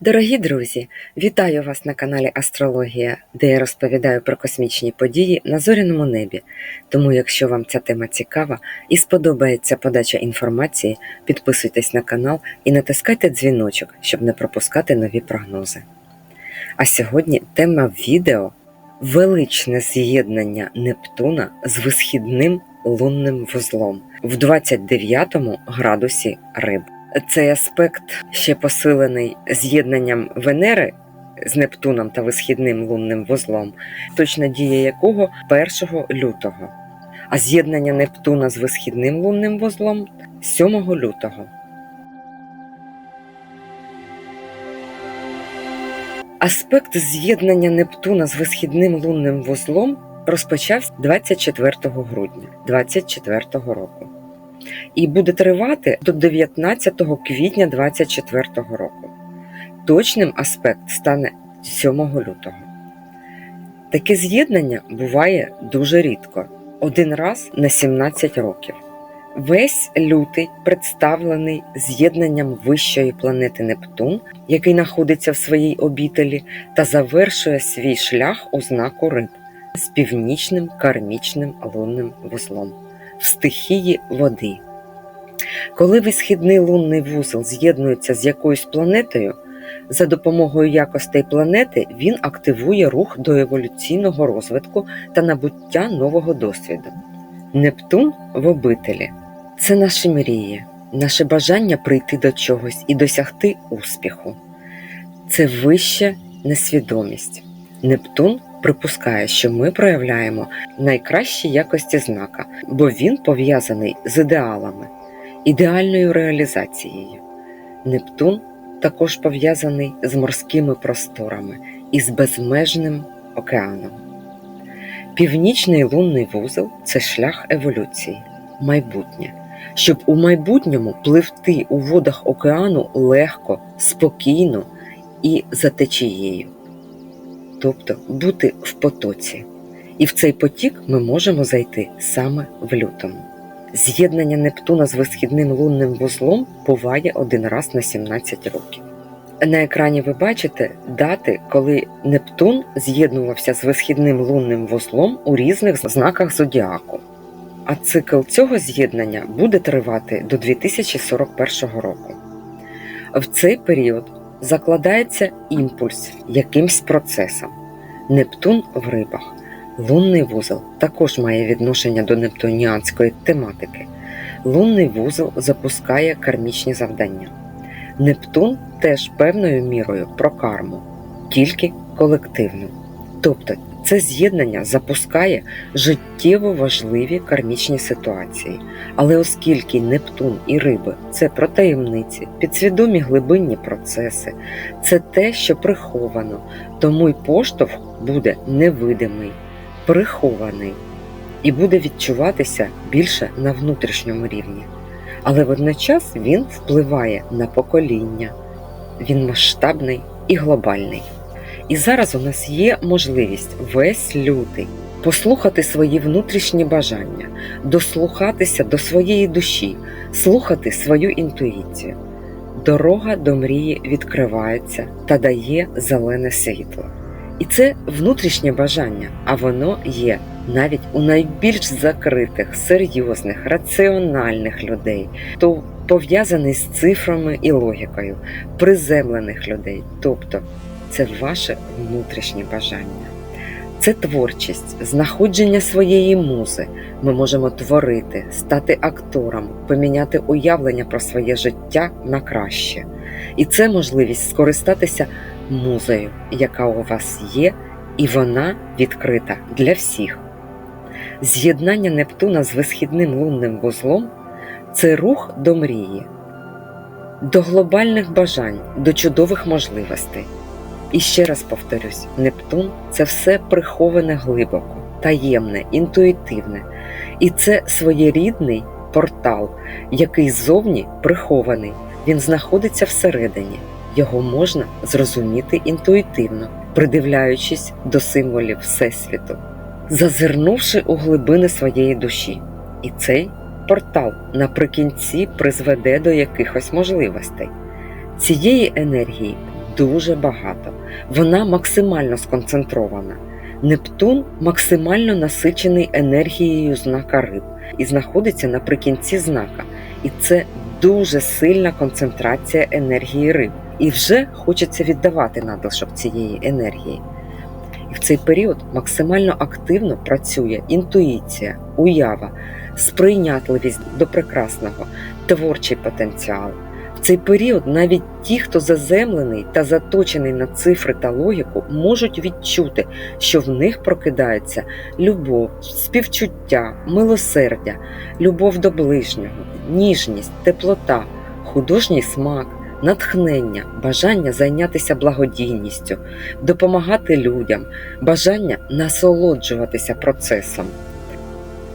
Дорогі друзі, вітаю вас на каналі Астрологія, де я розповідаю про космічні події на зоряному небі. Тому, якщо вам ця тема цікава і сподобається подача інформації, підписуйтесь на канал і натискайте дзвіночок, щоб не пропускати нові прогнози. А сьогодні тема відео величне з'єднання Нептуна з висхідним лунним вузлом в 29 градусі риб. Цей аспект ще посилений з'єднанням Венери з Нептуном та висхідним лунним вузлом, точна дія якого 1 лютого, а з'єднання Нептуна з висхідним лунним вузлом 7 лютого. Аспект з'єднання Нептуна з висхідним лунним вузлом розпочався 24 грудня 2024 року і буде тривати до 19 квітня 2024 року. Точним аспект стане 7 лютого. Таке з'єднання буває дуже рідко один раз на 17 років. Весь лютий представлений з'єднанням вищої планети Нептун, який знаходиться в своїй обітелі, та завершує свій шлях у знаку риб з північним кармічним лунним вузлом в стихії води. Коли висхідний лунний вузол з'єднується з якоюсь планетою, за допомогою якостей планети він активує рух до еволюційного розвитку та набуття нового досвіду. Нептун в обителі це наші мрії, наше бажання прийти до чогось і досягти успіху. Це вища несвідомість. Нептун припускає, що ми проявляємо найкращі якості знака, бо він пов'язаний з ідеалами, ідеальною реалізацією. Нептун також пов'язаний з морськими просторами і з безмежним океаном. Північний лунний вузол це шлях еволюції, майбутнє. Щоб у майбутньому пливти у водах океану легко, спокійно і за течією тобто бути в потоці. І в цей потік ми можемо зайти саме в лютому. З'єднання Нептуна з висхідним лунним вузлом буває один раз на 17 років. На екрані ви бачите дати, коли Нептун з'єднувався з висхідним лунним вузлом у різних знаках зодіаку. А цикл цього з'єднання буде тривати до 2041 року. В цей період закладається імпульс якимсь процесом. Нептун в рибах. Лунний вузол також має відношення до нептуніанської тематики. Лунний вузол запускає кармічні завдання. Нептун теж певною мірою про карму, тільки колективну. Тобто це з'єднання запускає життєво важливі кармічні ситуації. Але оскільки Нептун і риби це про таємниці, підсвідомі глибинні процеси, це те, що приховано, тому й поштовх буде невидимий, прихований і буде відчуватися більше на внутрішньому рівні. Але водночас він впливає на покоління, він масштабний і глобальний. І зараз у нас є можливість весь лютий послухати свої внутрішні бажання, дослухатися до своєї душі, слухати свою інтуїцію. Дорога до мрії відкривається та дає зелене світло. І це внутрішнє бажання, а воно є навіть у найбільш закритих, серйозних, раціональних людей, то пов'язаний з цифрами і логікою, приземлених людей. Тобто це ваше внутрішнє бажання. Це творчість, знаходження своєї музи. Ми можемо творити, стати актором, поміняти уявлення про своє життя на краще. І це можливість скористатися музею, яка у вас є, і вона відкрита для всіх. З'єднання Нептуна з висхідним лунним вузлом це рух до мрії, до глобальних бажань, до чудових можливостей. І ще раз повторюсь: Нептун це все приховане глибоко, таємне, інтуїтивне, і це своєрідний портал, який ззовні прихований. Він знаходиться всередині, його можна зрозуміти інтуїтивно, придивляючись до символів Всесвіту, зазирнувши у глибини своєї душі. І цей портал наприкінці призведе до якихось можливостей. Цієї енергії дуже багато. Вона максимально сконцентрована. Нептун максимально насичений енергією знака риб і знаходиться наприкінці знака. І це дуже сильна концентрація енергії риб. І вже хочеться віддавати надлишок цієї енергії. І в цей період максимально активно працює інтуїція, уява, сприйнятливість до прекрасного, творчий потенціал. В цей період навіть ті, хто заземлений та заточений на цифри та логіку, можуть відчути, що в них прокидається любов, співчуття, милосердя, любов до ближнього, ніжність, теплота, художній смак, натхнення, бажання зайнятися благодійністю, допомагати людям, бажання насолоджуватися процесом.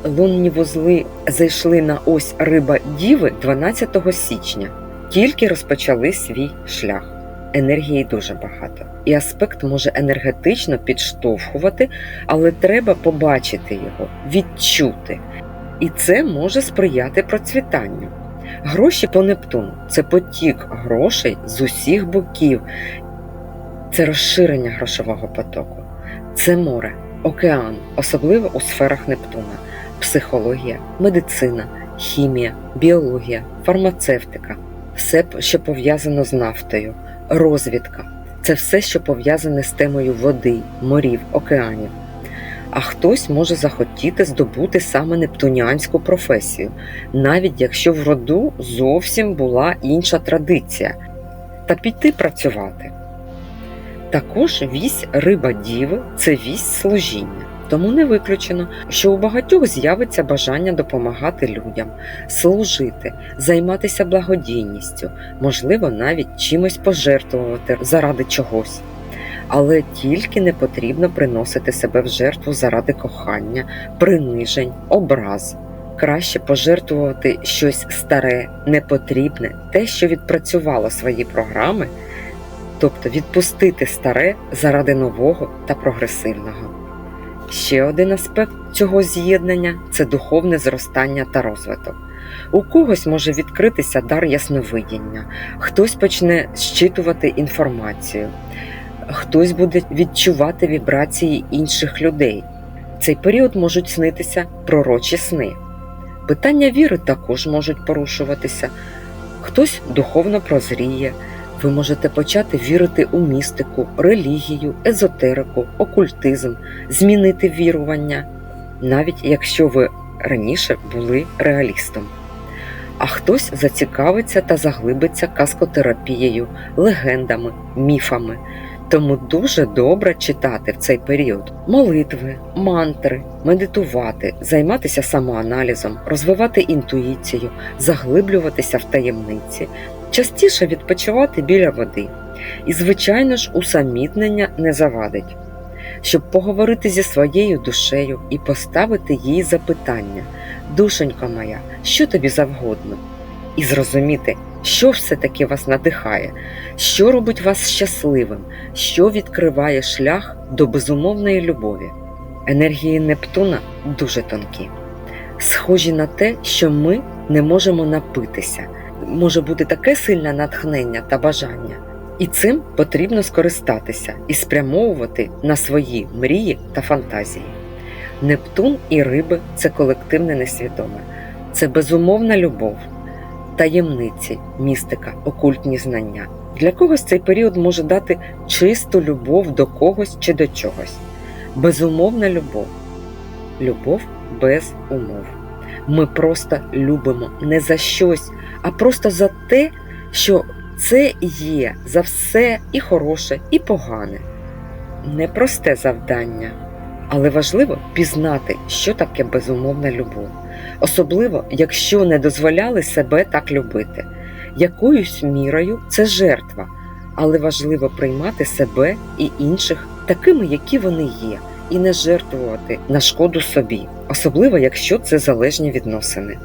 Лунні вузли зайшли на ось риба Діви 12 січня, тільки розпочали свій шлях. Енергії дуже багато, і аспект може енергетично підштовхувати, але треба побачити його, відчути. І це може сприяти процвітанню. Гроші по Нептуну це потік грошей з усіх боків, це розширення грошового потоку, це море, океан, особливо у сферах Нептуна, психологія, медицина, хімія, біологія, фармацевтика, все, що пов'язано з нафтою, розвідка. Це все, що пов'язане з темою води, морів, океанів. А хтось може захотіти здобути саме нептуніанську професію, навіть якщо в роду зовсім була інша традиція, та піти працювати. Також вісь риба діви це вісь служіння, тому не виключено, що у багатьох з'явиться бажання допомагати людям, служити, займатися благодійністю, можливо, навіть чимось пожертвувати заради чогось. Але тільки не потрібно приносити себе в жертву заради кохання, принижень, образ. Краще пожертвувати щось старе, непотрібне, те, що відпрацювало свої програми, тобто відпустити старе заради нового та прогресивного. Ще один аспект цього з'єднання це духовне зростання та розвиток. У когось може відкритися дар ясновидіння, хтось почне щитувати інформацію, хтось буде відчувати вібрації інших людей. В цей період можуть снитися пророчі сни. Питання віри також можуть порушуватися. Хтось духовно прозріє. Ви можете почати вірити у містику, релігію, езотерику, окультизм, змінити вірування, навіть якщо ви раніше були реалістом. А хтось зацікавиться та заглибиться каскотерапією, легендами, міфами. Тому дуже добре читати в цей період молитви, мантри, медитувати, займатися самоаналізом, розвивати інтуїцію, заглиблюватися в таємниці, частіше відпочивати біля води. І, звичайно ж, усамітнення не завадить, щоб поговорити зі своєю душею і поставити їй запитання: Душенька моя, що тобі завгодно? І зрозуміти, що все-таки вас надихає, що робить вас щасливим, що відкриває шлях до безумовної любові. Енергії Нептуна дуже тонкі, схожі на те, що ми не можемо напитися. Може бути таке сильне натхнення та бажання, і цим потрібно скористатися і спрямовувати на свої мрії та фантазії. Нептун і риби це колективне несвідоме, це безумовна любов, таємниці, містика, окультні знання. Для когось цей період може дати чисту любов до когось чи до чогось. Безумовна любов. Любов без умов. Ми просто любимо не за щось, а просто за те, що це є за все і хороше, і погане. Непросте завдання, але важливо пізнати, що таке безумовна любов, особливо, якщо не дозволяли себе так любити. Якоюсь мірою це жертва, але важливо приймати себе і інших такими, які вони є, і не жертвувати на шкоду собі, особливо якщо це залежні відносини,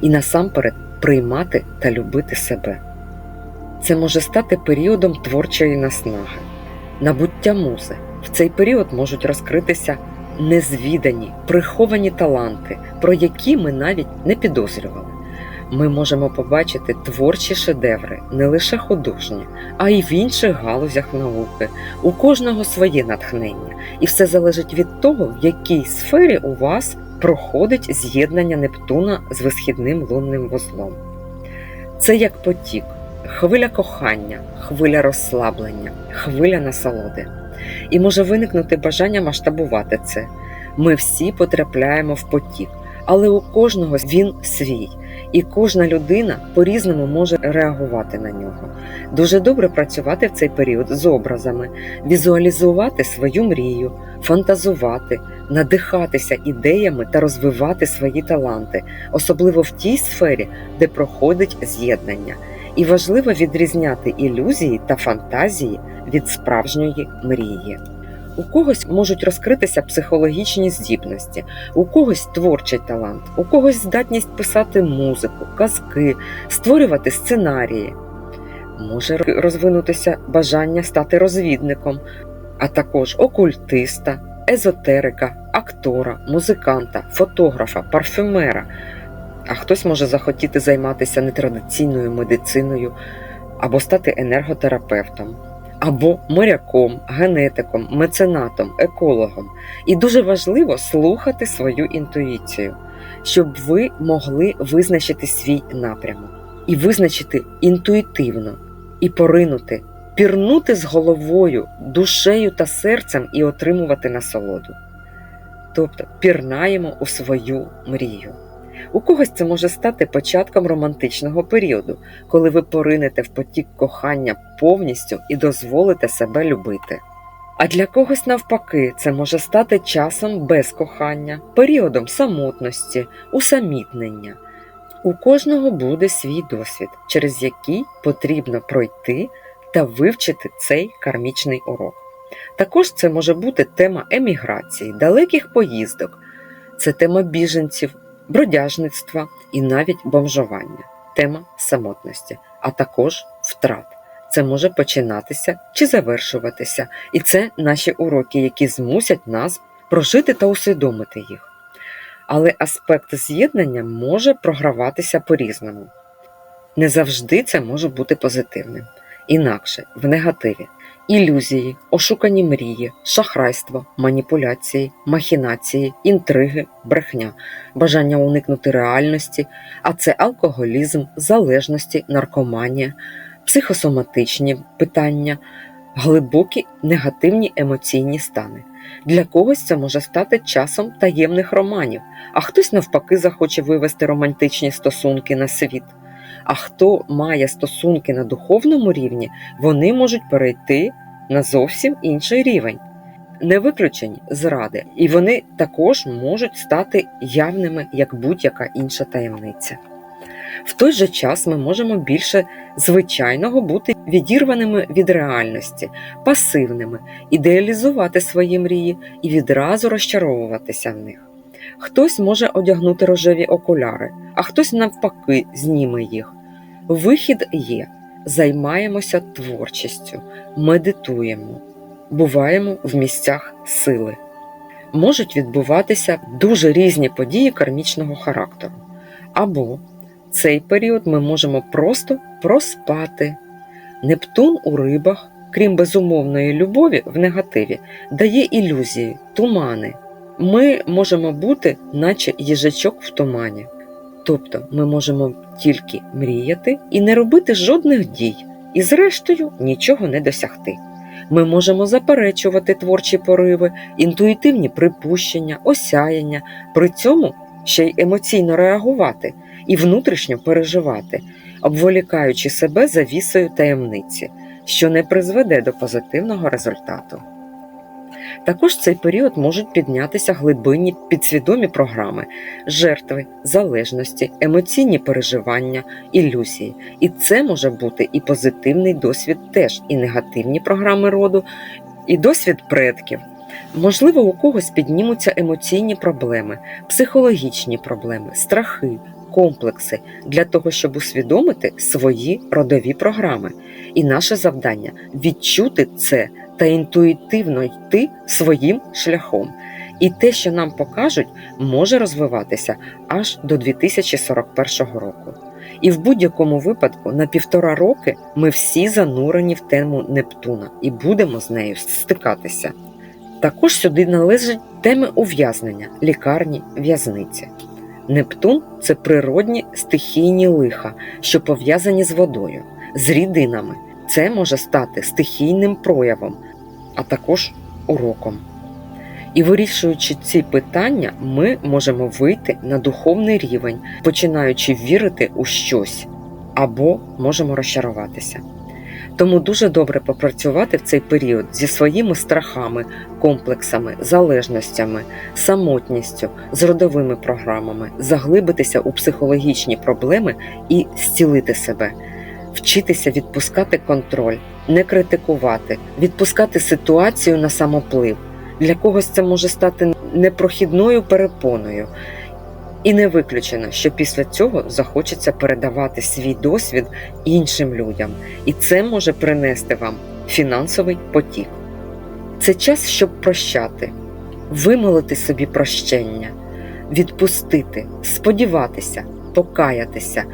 і насамперед приймати та любити себе. Це може стати періодом творчої наснаги, набуття музи. В цей період можуть розкритися незвідані, приховані таланти, про які ми навіть не підозрювали. ми можемо побачити творчі шедеври не лише художні, а й в інших галузях науки. У кожного своє натхнення, і все залежить від того, в якій сфері у вас проходить з'єднання Нептуна з висхідним лунним вузлом. Це як потік, хвиля кохання, хвиля розслаблення, хвиля насолоди. І може виникнути бажання масштабувати це. Ми всі потрапляємо в потік, але у кожного він свій, і кожна людина по-різному може реагувати на нього. Дуже добре працювати в цей період з образами, візуалізувати свою мрію, фантазувати, надихатися ідеями та розвивати свої таланти, особливо в тій сфері, де проходить з'єднання. І важливо відрізняти ілюзії та фантазії від справжньої мрії. У когось можуть розкритися психологічні здібності, у когось творчий талант, у когось здатність писати музику, казки, створювати сценарії. Може розвинутися бажання стати розвідником, а також окультиста, езотерика, актора, музиканта, фотографа, парфюмера. А хтось може захотіти займатися нетрадиційною медициною або стати енерготерапевтом або моряком, генетиком, меценатом, екологом. І дуже важливо слухати свою інтуїцію, щоб ви могли визначити свій напрямок і визначити інтуїтивно, і поринути, пірнути з головою, душею та серцем і отримувати насолоду. Тобто пірнаємо у свою мрію. У когось це може стати початком романтичного періоду, коли ви поринете в потік кохання повністю і дозволите себе любити. А для когось, навпаки, це може стати часом без кохання, періодом самотності, усамітнення. У кожного буде свій досвід, через який потрібно пройти та вивчити цей кармічний урок. Також це може бути тема еміграції, далеких поїздок, це тема біженців, бродяжництва і навіть бомжування, тема самотності, а також втрат. Це може починатися чи завершуватися, і це наші уроки, які змусять нас прожити та усвідомити їх. Але аспект з'єднання може програватися по-різному. Не завжди це може бути позитивним, інакше в негативі. Ілюзії, ошукані мрії, шахрайство, маніпуляції, махінації, інтриги, брехня, бажання уникнути реальності, а це алкоголізм, залежності, наркоманія, психосоматичні питання, глибокі негативні емоційні стани. Для когось це може стати часом таємних романів, а хтось навпаки захоче вивести романтичні стосунки на світ. А хто має стосунки на духовному рівні, вони можуть перейти на зовсім інший рівень. Не виключені зради, і вони також можуть стати явними як будь-яка інша таємниця. В той же час ми можемо більше звичайного бути відірваними від реальності, пасивними, ідеалізувати свої мрії і відразу розчаровуватися в них. Хтось може одягнути рожеві окуляри, а хтось навпаки зніме їх. Вихід є. Займаємося творчістю, медитуємо, буваємо в місцях сили. Можуть відбуватися дуже різні події кармічного характеру. Або цей період ми можемо просто проспати. Нептун у рибах, крім безумовної любові в негативі, дає ілюзії, тумани. Ми можемо бути, наче їжачок в тумані. Тобто ми можемо тільки мріяти і не робити жодних дій, і, зрештою, нічого не досягти. Ми можемо заперечувати творчі пориви, інтуїтивні припущення, осяяння, при цьому ще й емоційно реагувати і внутрішньо переживати, обволікаючи себе завісою таємниці, що не призведе до позитивного результату. Також в цей період можуть піднятися глибинні підсвідомі програми, жертви, залежності, емоційні переживання, ілюзії. І це може бути і позитивний досвід теж, і негативні програми роду, і досвід предків. Можливо, у когось піднімуться емоційні проблеми, психологічні проблеми, страхи, комплекси для того, щоб усвідомити свої родові програми. І наше завдання відчути це та інтуїтивно йти своїм шляхом. І те, що нам покажуть, може розвиватися аж до 2041 року. І в будь-якому випадку на півтора роки ми всі занурені в тему Нептуна і будемо з нею стикатися. Також сюди належать теми ув'язнення, лікарні, в'язниці. Нептун це природні стихійні лиха, що пов'язані з водою, з рідинами. Це може стати стихійним проявом, а також уроком. І вирішуючи ці питання, ми можемо вийти на духовний рівень, починаючи вірити у щось, або можемо розчаруватися. Тому дуже добре попрацювати в цей період зі своїми страхами, комплексами, залежностями, самотністю, з родовими програмами, заглибитися у психологічні проблеми і зцілити себе, вчитися відпускати контроль, не критикувати, відпускати ситуацію на самоплив. Для когось це може стати непрохідною перепоною. І не виключено, що після цього захочеться передавати свій досвід іншим людям, і це може принести вам фінансовий потік. Це час, щоб прощати, вимолити собі прощення, відпустити, сподіватися, покаятися,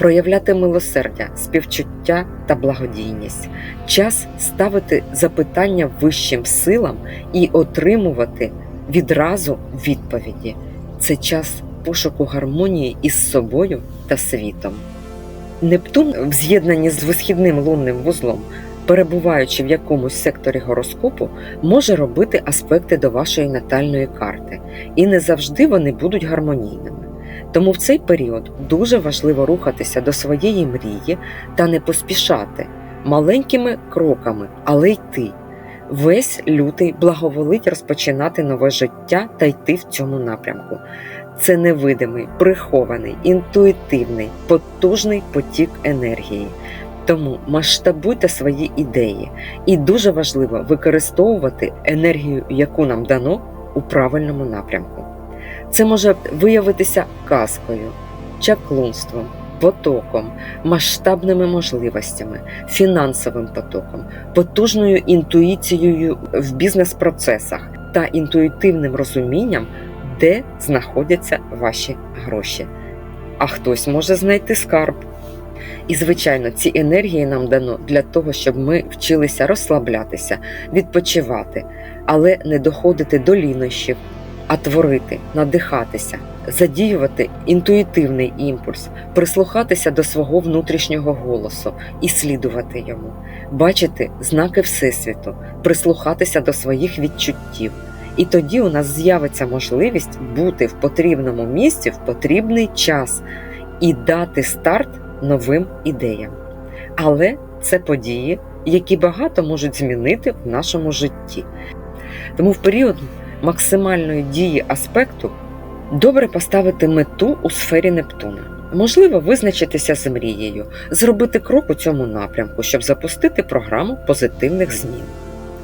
проявляти милосердя, співчуття та благодійність, час ставити запитання вищим силам і отримувати відразу відповіді. Це час пошуку гармонії із собою та світом. Нептун в з'єднанні з висхідним лунним вузлом, перебуваючи в якомусь секторі гороскопу, може робити аспекти до вашої натальної карти, і не завжди вони будуть гармонійними. Тому в цей період дуже важливо рухатися до своєї мрії та не поспішати маленькими кроками, але йти. Весь лютий благоволить розпочинати нове життя та йти в цьому напрямку. Це невидимий, прихований, інтуїтивний, потужний потік енергії. Тому масштабуйте свої ідеї, і дуже важливо використовувати енергію, яку нам дано у правильному напрямку. Це може виявитися казкою, чаклунством, потоком, масштабними можливостями, фінансовим потоком, потужною інтуїцією в бізнес-процесах та інтуїтивним розумінням, де знаходяться ваші гроші. А хтось може знайти скарб. І, звичайно, ці енергії нам дано для того, щоб ми вчилися розслаблятися, відпочивати, але не доходити до лінощів, а творити, надихатися, задіювати інтуїтивний імпульс, прислухатися до свого внутрішнього голосу і слідувати йому, бачити знаки Всесвіту, прислухатися до своїх відчуттів. І тоді у нас з'явиться можливість бути в потрібному місці в потрібний час і дати старт новим ідеям. Але це події, які багато можуть змінити в нашому житті. Тому в період максимальної дії аспекту добре поставити мету у сфері Нептуна. Можливо, визначитися з мрією, зробити крок у цьому напрямку, щоб запустити програму позитивних змін.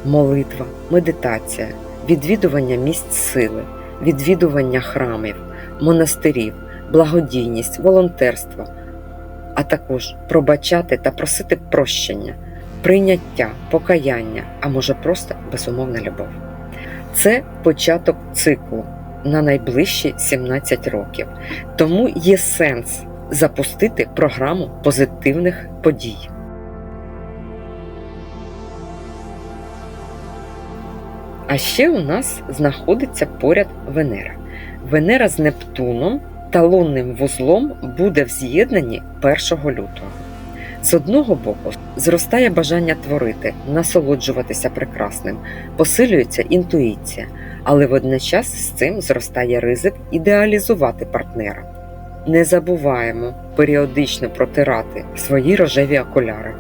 Молитва, медитація, відвідування місць сили, відвідування храмів, монастирів, благодійність, волонтерство, а також пробачати та просити прощення, прийняття, покаяння, а може просто безумовна любов. Це початок циклу на найближчі 17 років, тому є сенс запустити програму позитивних подій. А ще у нас знаходиться поряд Венера. Венера з Нептуном та лунним вузлом буде в з'єднанні 1 лютого. З одного боку, зростає бажання творити, насолоджуватися прекрасним, посилюється інтуїція, але водночас з цим зростає ризик ідеалізувати партнера. Не забуваємо періодично протирати свої рожеві окуляри.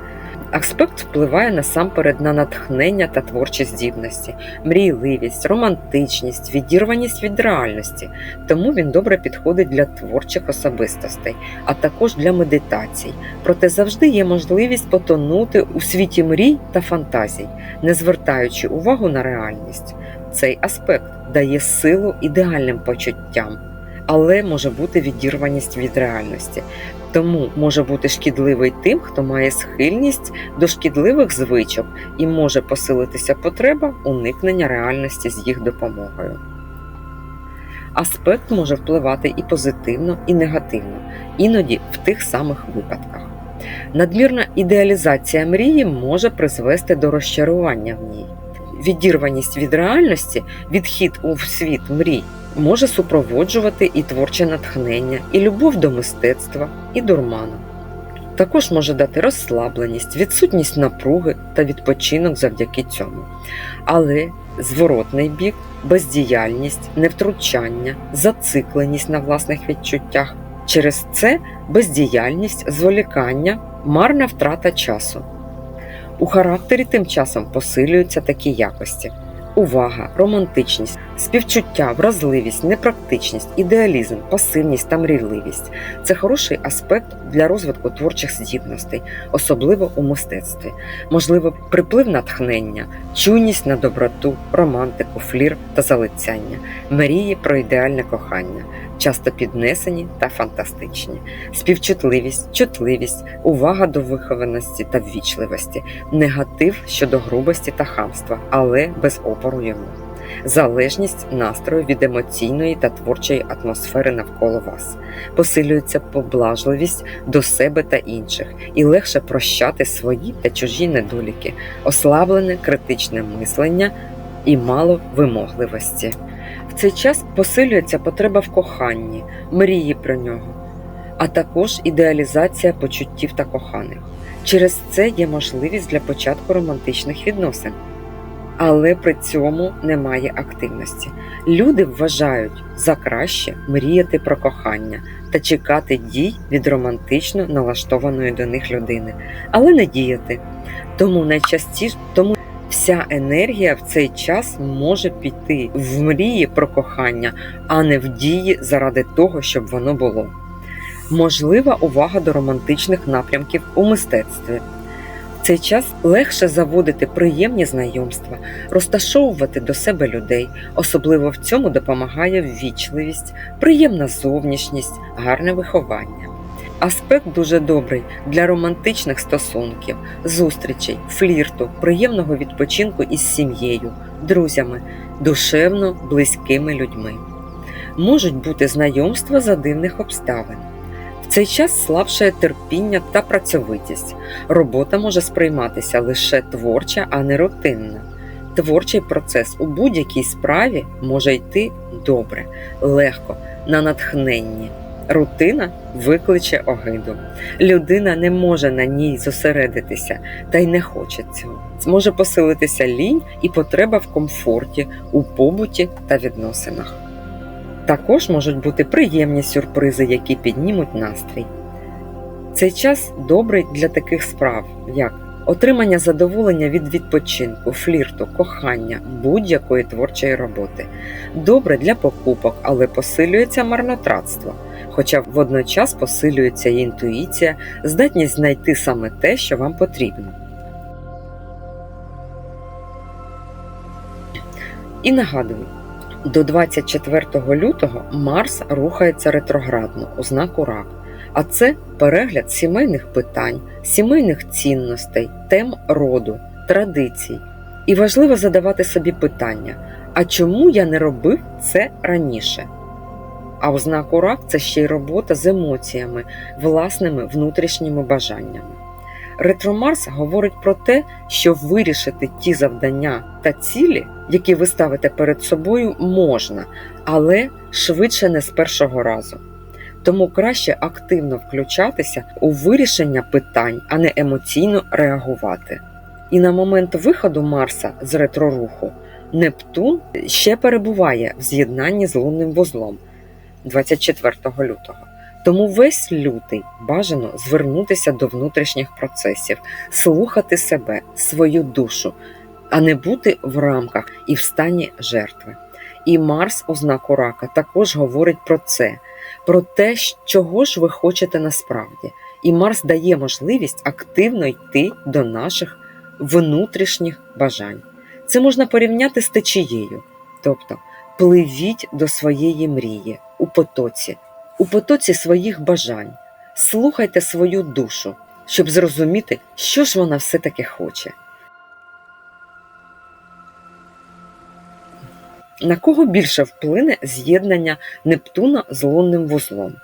Аспект впливає насамперед на натхнення та творчі здібності, мрійливість, романтичність, відірваність від реальності, тому він добре підходить для творчих особистостей, а також для медитацій. Проте завжди є можливість потонути у світі мрій та фантазій, не звертаючи увагу на реальність. Цей аспект дає силу ідеальним почуттям, але може бути відірваність від реальності. Тому може бути шкідливий тим, хто має схильність до шкідливих звичок і може посилитися потреба уникнення реальності з їх допомогою. Аспект може впливати і позитивно, і негативно, іноді в тих самих випадках. Надмірна ідеалізація мрії може призвести до розчарування в ній. Відірваність від реальності, відхід у світ мрій може супроводжувати і творче натхнення, і любов до мистецтва, і дурману. Також може дати розслабленість, відсутність напруги та відпочинок завдяки цьому. Але зворотний бік, бездіяльність, невтручання, зацикленість на власних відчуттях. Через це бездіяльність, зволікання, марна втрата часу. У характері тим часом посилюються такі якості: увага, романтичність, співчуття, вразливість, непрактичність, ідеалізм, пасивність та мрійливість це хороший аспект для розвитку творчих здібностей, особливо у мистецтві. Можливо, приплив натхнення, чуйність на доброту, романтику, флір та залицяння, мрії про ідеальне кохання. Часто піднесені та фантастичні, співчутливість, чутливість, увага до вихованості та ввічливості, негатив щодо грубості та хамства, але без опору йому, залежність настрою від емоційної та творчої атмосфери навколо вас, посилюється поблажливість до себе та інших, і легше прощати свої та чужі недоліки, ослаблене критичне мислення і мало вимогливості. В цей час посилюється потреба в коханні, мрії про нього, а також ідеалізація почуттів та коханих. Через це є можливість для початку романтичних відносин, але при цьому немає активності. Люди вважають за краще мріяти про кохання та чекати дій від романтично налаштованої до них людини, але не діяти. Тому найчастіше тому Вся енергія в цей час може піти в мрії про кохання, а не в дії заради того, щоб воно було. Можлива увага до романтичних напрямків у мистецтві. Цей час легше заводити приємні знайомства, розташовувати до себе людей, особливо в цьому допомагає ввічливість, приємна зовнішність, гарне виховання. Аспект дуже добрий для романтичних стосунків, зустрічей, флірту, приємного відпочинку із сім'єю, друзями, душевно близькими людьми. Можуть бути знайомства за дивних обставин. Цей час слабшає терпіння та працьовитість. Робота може сприйматися лише творча, а не рутинна. Творчий процес у будь-якій справі може йти добре, легко, на натхненні. Рутина викличе огиду. Людина не може на ній зосередитися та й не хоче цього. Може посилитися лінь і потреба в комфорті, у побуті та відносинах. Також можуть бути приємні сюрпризи, які піднімуть настрій. Цей час добрий для таких справ, як отримання задоволення від відпочинку, флірту, кохання, будь-якої творчої роботи. Добре для покупок, але посилюється марнотратство хоча водночас посилюється і інтуїція, здатність знайти саме те, що вам потрібно. І нагадую, до 24 лютого Марс рухається ретроградно у знаку рак, а це перегляд сімейних питань, сімейних цінностей, тем роду, традицій. І важливо задавати собі питання: а чому я не робив це раніше? А в знаку рак це ще й робота з емоціями, власними внутрішніми бажаннями. Ретромарс говорить про те, що вирішити ті завдання та цілі, які ви ставите перед собою, можна, але швидше не з першого разу. Тому краще активно включатися у вирішення питань, а не емоційно реагувати. І на момент виходу Марса з ретроруху Нептун ще перебуває в з'єднанні з лунним вузлом. 24 лютого. Тому весь лютий бажано звернутися до внутрішніх процесів, слухати себе, свою душу, а не бути в рамках і в стані жертви. І Марс у знаку рака також говорить про це, про те, чого ж ви хочете насправді. І Марс дає можливість активно йти до наших внутрішніх бажань. Це можна порівняти з течією, тобто пливіть до своєї мрії у потоці, у потоці своїх бажань. Слухайте свою душу, щоб зрозуміти, що ж вона все-таки хоче. На кого більше вплине з'єднання Нептуна з лунним вузлом?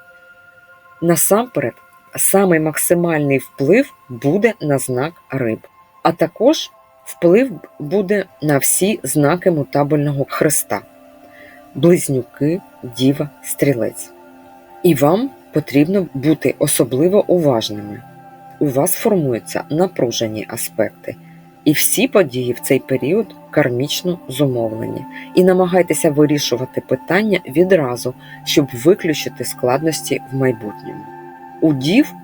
Насамперед, самий максимальний вплив буде на знак риб, а також вплив буде на всі знаки мутабельного хреста близнюки, діва, стрілець. І вам потрібно бути особливо уважними. У вас формуються напружені аспекти, і всі події в цей період кармічно зумовлені. І намагайтеся вирішувати питання відразу, щоб виключити складності в майбутньому. У дів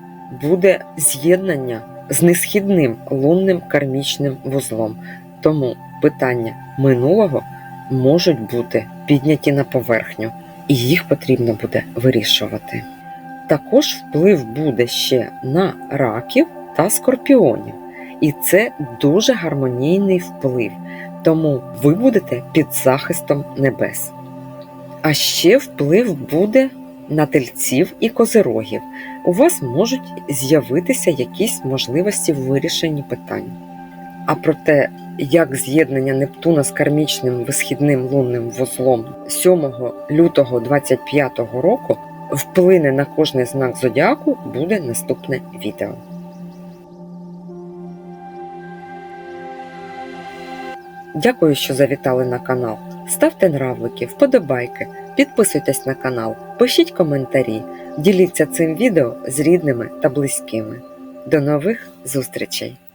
буде з'єднання з несхідним лунним кармічним вузлом, тому питання минулого можуть бути підняті на поверхню, і їх потрібно буде вирішувати. Також вплив буде ще на раків та скорпіонів, і це дуже гармонійний вплив, тому ви будете під захистом небес. А ще вплив буде на тельців і козирогів. У вас можуть з'явитися якісь можливості в вирішенні питань. А про те, як з'єднання Нептуна з кармічним висхідним лунним вузлом 7 лютого 25 року вплине на кожний знак зодіаку, буде наступне відео. Дякую, що завітали на канал. Ставте нравлики, вподобайки, підписуйтесь на канал, пишіть коментарі, діліться цим відео з рідними та близькими. До нових зустрічей!